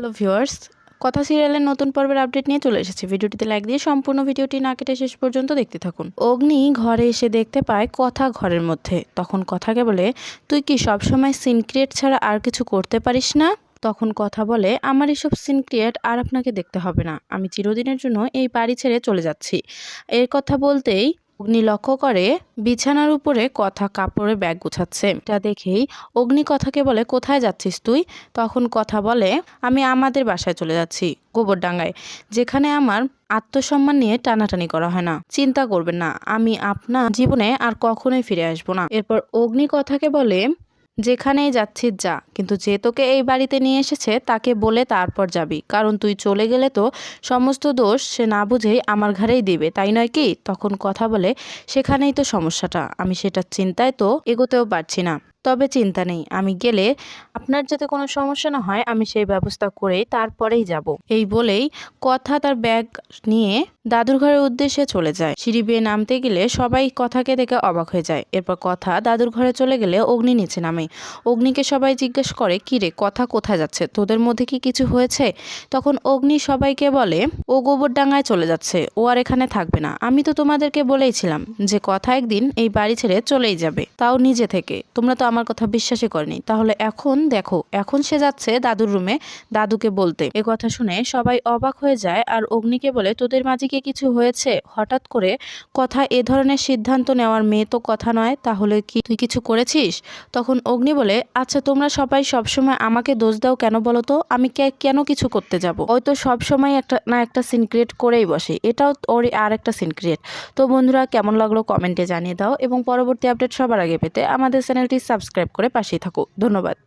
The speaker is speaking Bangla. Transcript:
হ্যালো ভিউয়ার্স, কথা সিরিয়ালের নতুন পর্বের আপডেট নিয়ে চলে এসেছি। ভিডিওটিতে লাইক দিয়ে সম্পূর্ণ ভিডিওটি না কেটে শেষ পর্যন্ত দেখতে থাকুন। অগ্নি ঘরে এসে দেখতে পায় কথা ঘরের মধ্যে। তখন কথাকে বলে, তুই কি সবসময় সিনক্রিয়েট ছাড়া আর কিছু করতে পারিস না? তখন কথা বলে, আমার এসব সিনক্রিয়েট আর আপনাকে দেখতে হবে না। আমি চিরদিনের জন্য এই বাড়ি ছেড়ে চলে যাচ্ছি। এর কথা বলতেই অগ্নি লক্ষ্য করে বিছানার উপরে কথা কাপড়ে ব্যাগ গুছাচ্ছে। এটা দেখেই অগ্নি কথাকে বলে, কোথায় যাচ্ছিস তুই? তখন কথা বলে, আমি আমাদের বাসায় চলে যাচ্ছি, গোবরডাঙ্গায়, যেখানে আমার আত্মসম্মান নিয়ে টানাটানি করা হয় না। চিন্তা করবেন না, আমি আপনার জীবনে আর কখনোই ফিরে আসব না। এরপর অগ্নি কথাকে বলে যেখানেই যাচ্ছিস যা, কিন্তু যে তোকে এই বাড়িতে নিয়ে এসেছে, তাকে বলে তারপর যাবি। কারণ তুই চলে গেলে তো সমস্ত দোষ সে না বুঝেই আমার ঘরেই দেবে, তাই নয় কি? তখন কথা বলে, সেখানেই তো সমস্যাটা। আমি সেটার চিন্তায় তো এগোতেও পারছি না। তবে চিন্তা নেই, আমি গেলে আপনার যাতে কোনো সমস্যা না হয়, আমি সেই ব্যবস্থা করেই তারপরেই যাব। এই বলেই কথা তার ব্যাগ নিয়ে দাদুর ঘরের উদ্দেশ্যে চলে যায়। সিঁড়ি বেয়ে নামতে গেলে সবাই কথাকে দেখে অবাক হয়ে যায়। এরপর কথা দাদুর ঘরে চলে গেলে অগ্নি নিচে নামে। অগ্নিকে সবাই জিজ্ঞেস করে, কি রে, কথা কোথায় যাচ্ছে? তোদের মধ্যে কি কিছু হয়েছে? তখন অগ্নি সবাইকে বলে, ও গোবরডাঙ্গায় চলে যাচ্ছে, ও আর এখানে থাকবে না। আমি তো তোমাদেরকে বলেইছিলাম যে কথা একদিন এই বাড়ি ছেড়ে চলেই যাবে। তাও নিজে থেকে। তোমরা তো আমার কথা বিশ্বাসই করেনি। তাহলে এখন দেখো, এখন সে যাচ্ছে দাদুর রুমে দাদুকে বলতে। এ কথা শুনে সবাই অবাক হয়ে যায় আর অগ্নিকে বলে, তোদের মাঝে কি কিছু হয়েছে? হঠাৎ করে কথা, এ ধরনের সিদ্ধান্ত নেওয়ার মেয়ে তো কথা নয়, তাহলে কি তুই কিছু করেছিস? তখন অগ্নি বলে আচ্ছা তোমরা সবাই সবসময় আমাকে দোষ দাও কেন বলো তো? আমি কেন কিছু করতে যাব? ওই তো সবসময় একটা, না, একটা সিন ক্রিয়েট করেই বসে। এটাও ওর আর একটা সিন ক্রিয়েট। তো বন্ধুরা, কেমন লাগল কমেন্টে জানিয়ে দাও এবং পরবর্তী আপডেট সবার আগে পেতে আমাদের চ্যানেলটি সাবস্ক্রাইব করে পাশেই থাকো। ধন্যবাদ।